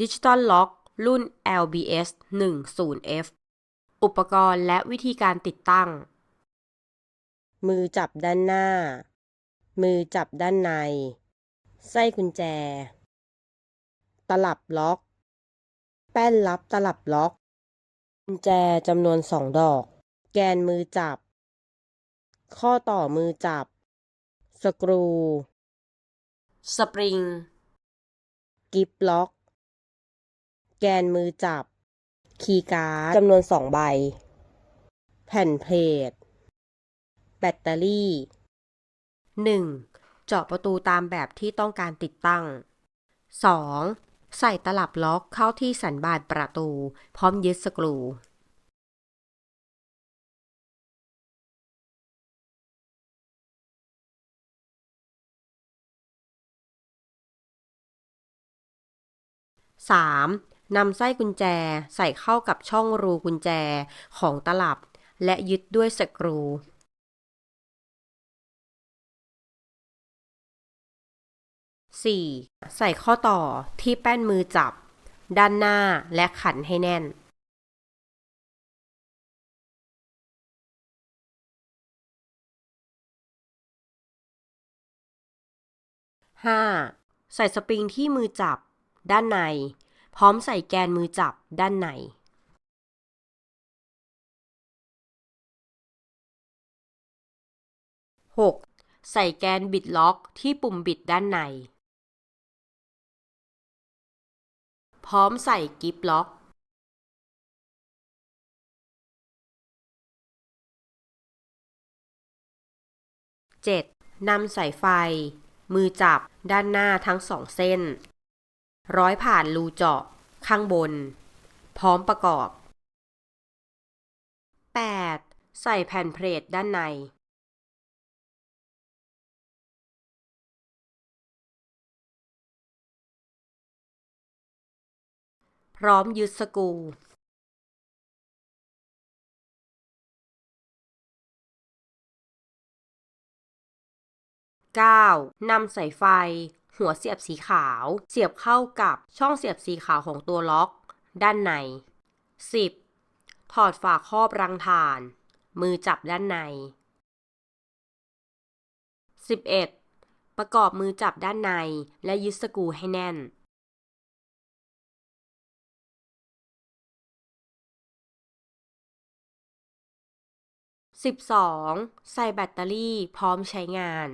Digital Lock รุ่น LBS 10F อุปกรณ์และวิธีการติดตั้ง มือจับด้านหน้า มือจับด้านใน ไส้กุญแจ ตลับล็อก แป้นรับตลับล็อก กุญแจจำนวนสองดอก แกนมือจับ ข้อต่อมือจับ สกรู สปริง กิฟล็อก แกนมือจับ คีย์การ์ดจำนวนสองใบ แผ่นเพลทแบตเตอรี่ 1. เจาะประตูตามแบบที่ต้องการติดตั้ง 2. ใส่ตลับล็อกเข้าที่สันบานประตู พร้อมยึดสกรู 3. นำไส้กุญแจใส่เข้ากับช่องรูกุญแจของตลับ และยึดด้วยสกรู 4. ใส่ข้อต่อที่แป้นมือจับ ด้านหน้าและขันให้แน่น 5. ใส่สปริงที่มือจับ ด้านใน พร้อมใส่แกนมือจับด้านใน 6. ใส่แกนบิดล็อกที่ปุ่มบิดด้านใน พร้อมใส่กิฟล็อก 7. นำสายไฟ มือจับด้านหน้าทั้งสองเส้น ร้อยผ่านรูเจาะ ข้างบน พร้อมประกอบ 8. ใส่แผ่นเพลทด้านใน พร้อมยึดสกรู 9. นำสายไฟ หัวเสียบสีขาว เสียบเข้ากับช่องเสียบสีขาวของตัวล็อก ด้านใน 10. ถอดฝาครอบรังถ่าน มือจับด้านใน 11. ประกอบมือจับด้านในและยึดสกูให้แน่น 12. ใส่แบตเตอรี่พร้อมใช้งาน